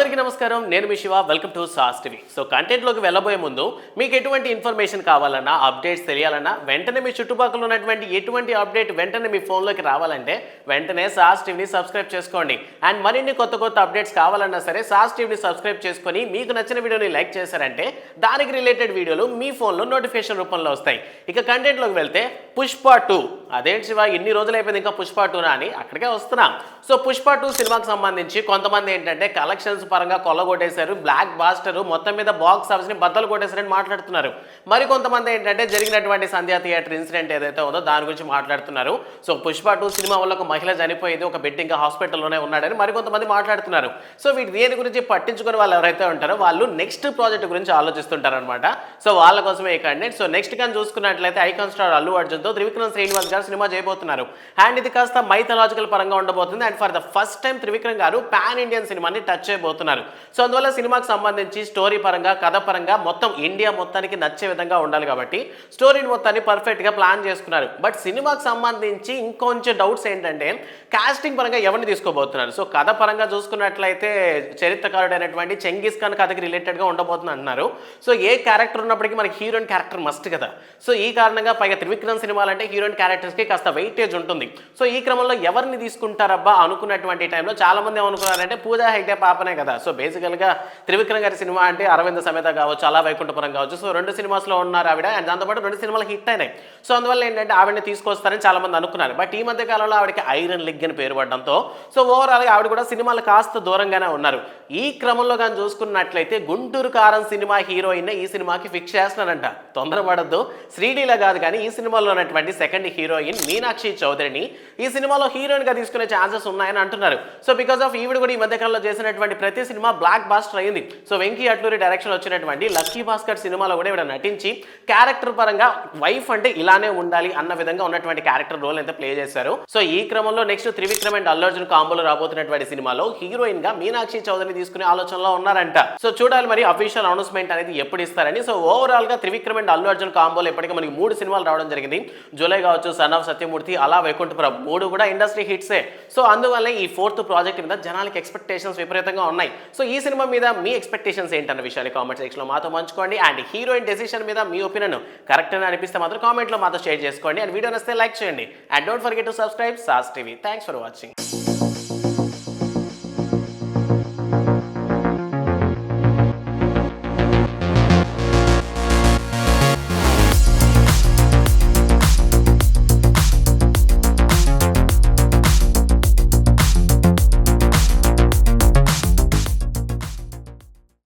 నమస్కారం. నేను మీ Siva. Welcome to SAS TV so కంటెంట్లోకి వెళ్ళబోయే ముందు మీకు ఎటువంటి ఇన్ఫర్మేషన్ కావాలన్నా అప్డేట్స్ తెలియాలన్నా వెంటనే మీ చుట్టుపక్కల ఉన్నటువంటి ఎటువంటి అప్డేట్ వెంటనే మీ ఫోన్లోకి రావాలంటే వెంటనే సాస్ టీవీని సబ్స్క్రైబ్ చేసుకోండి. అండ్ మరిన్ని కొత్త కొత్త అప్డేట్స్ కావాలన్నా సరే సాస్ టీవీని సబ్స్క్రైబ్ చేసుకొని మీకు నచ్చిన వీడియోని లైక్ చేశారంటే దానికి రిలేటెడ్ వీడియోలు మీ ఫోన్లో నోటిఫికేషన్ రూపంలో వస్తాయి. ఇక కంటెంట్లోకి వెళ్తే పుష్ప టూ అదేంటి శివ? ఇన్ని రోజులు అయిపోయింది ఇంకా పుష్ప టూనా అని అక్కడికే వస్తున్నాం. సో పుష్ప టూ సినిమాకి సంబంధించి కొంతమంది ఏంటంటే కలెక్షన్స్ పరంగా కొల్లగొట్టేశారు బ్లాక్ బాస్టర్ మొత్తం మీద బాక్స్ ఆఫీస్ని బద్దలు కొట్టేశారని మాట్లాడుతున్నారు. మరి కొంతమంది ఏంటంటే జరిగినటువంటి సంధ్యా థియేటర్ ఇన్సిడెంట్ ఏదైతే ఉందో దాని గురించి మాట్లాడుతున్నారు. సో పుష్ప టూ సినిమా వల్ల ఒక మహిళ చనిపోయింది ఒక బిడ్డ ఇంకా హాస్పిటల్లోనే ఉన్నాడని మరి కొంతమంది మాట్లాడుతున్నారు. సో వీటి దేని గురించి పట్టించుకుని వాళ్ళు ఎవరైతే ఉంటారో వాళ్ళు నెక్స్ట్ ప్రాజెక్ట్ గురించి ఆలోచిస్తుంటారు అనమాట సో వాళ్ళ కోసమే ఈ కంటెంట్. సో నెక్స్ట్ కానీ చూసుకున్నట్లయితే ఐకాన్ స్టార్ అల్లు అర్జున్తో త్రివిక్రమ్ శ్రీనివాస్ గారు సినిమా చేయబోతున్నారు. అండ్ ఇది కాస్త మైథలాజికల్ పరంగా ఉండబోతుంది. And for the first time Trivikram garu pan Indian సినిమాని టచ్ చేయబోతున్నారు. సో అందువల్ల సినిమాకి సంబంధించి స్టోరీ పరంగా కథ పరంగా మొత్తం ఇండియా మొత్తానికి నచ్చే విధంగా ఉండాలి కాబట్టి స్టోరీని మొత్తాన్ని పర్ఫెక్ట్గా ప్లాన్ చేసుకున్నారు. బట్ సినిమాకి సంబంధించి ఇంకొంచెం డౌట్స్ ఏంటంటే కాస్టింగ్ పరంగా ఎవరిని తీసుకోబోతున్నారు? సో కథ పరంగా చూసుకున్నట్లయితే చరిత్రకారుడైనటువంటి చెంగిస్ ఖాన్ కథకి రిలేటెడ్గా ఉండబోతుంది అంటున్నారు సో ఏ క్యారెక్టర్ ఉన్నప్పటికీ మనకి హీరోయిన్ క్యారెక్టర్ మస్ట్ కదా. సో ఈ కారణంగా పైగా త్రివిక్రమ్ సినిమాలు అంటే హీరోయిన్ క్యారెక్టర్స్కి కాస్త వెయిటేజ్ ఉంటుంది. సో ఈ క్రమంలో ఎవరిని తీసుకుంటారబ్బా అనుకున్నటువంటి టైంలో చాలా మంది ఏమనుకున్నారంటే పూజా హెగ్డే పాపనే కదా. సో బేసికల్గా త్రివిక్రమ్ గారి సినిమా అంటే అరవింద సమేత కావచ్చు అలా వైకుంఠపురం కావచ్చు. సో రెండు సినిమాస్లో ఉన్నారు ఆవిడ అండ్ దాంతోపాటు రెండు సినిమాలు హిట్ అయినాయి. సో అందువల్ల ఏంటంటే ఆవిడని తీసుకొస్తారని చాలామంది అనుకున్నారు. బట్ ఈ మధ్య కాలంలో ఆవిడకి ఐరన్ లిగ్ అని పేరు పడడంతో సో ఓవరాల్గా ఆవిడ కూడా సినిమాలు కాస్త దూరంగానే ఉన్నారు. ఈ క్రమంలో కానీ చూసుకున్నట్లయితే గుంటూరు కారం సినిమా హీరోయిన్ ఈ సినిమాకి ఫిక్స్ చేస్తున్నారంట. తొందరపడద్దు. శ్రీడీల కాదు కానీ ఈ సినిమాలో ఉన్నటువంటి సెకండ్ హీరోయిన్ మీనాక్షి చౌదరిని ఈ సినిమాలో హీరోయిన్గా తీసుకునే ఛాన్సెస్ ఉన్నాయని అంటున్నారు. సో బికాస్ ఆఫ్ ఈవిడ కూడా ఈ మధ్యకాలంలో చేసినటువంటి ప్రతి సినిమా బ్లాక్ బాస్టర్ అయింది సో వెంకీ అట్లూరి డైరెక్షన్ వచ్చినటువంటి లక్కీ భాస్కర్ సినిమాలో కూడా ఇవి నటించి క్యారెక్టర్ పరంగా వైఫ్ అంటే ఇలానే ఉండాలి అన్న విధంగా ఉన్నటువంటి క్యారెక్టర్ రోల్ అయితే ప్లే చేశారు. సో ఈ క్రమంలో నెక్స్ట్ త్రివిక్రమ్ అండ్ అల్లు అర్జున్ కాంబోలో రాబోతున్నటువంటి సినిమాలో హీరోయిన్గా మీనాక్షి చౌదరిని తీసుకునే ఆలోచనలో ఉన్నారంట. సో చూడాలి మరి అఫీషియల్ అనౌన్స్మెంట్ అనేది ఎప్పుడు ఇస్తారని. సో ఓవరాల్గా త్రివిక్రమ్ అండ్ అల్లు అర్జున్ కాంబోలో ఇప్పటికే మనకి మూడు సినిమాలు రావడం జరిగింది. జూలై కావచ్చు సన్ ఆఫ్ సత్యమూర్తి అలా వైకుంఠపురం మూడు కూడా ఇండస్ట్రీ హిట్సే సో అందువల్ల ఈ ఫోర్త్ ప్రాజెక్ట్ మీద జనాలకి ఎక్స్పెక్టేషన్స్ విపరీతంగా ఉన్నాయి. సో ఈ సినిమా మీద మీ ఎక్స్పెక్టేషన్స్ ఏంటన్న విషయాన్ని కామెంట్ సెక్షన్లో మాతో పంచుకోండి. అండ్ హీరోయిన్ డెసిషన్ మీద మీ ఒపీనియన్ కరెక్ట్ అని అనిపిస్తే మాత్రం కామెంట్లో మాతో షేర్ చేసుకోండి. అండ్ వీడియో నస్తే లైక్ చేయండి. And don't forget to subscribe sauce TV thanks for watching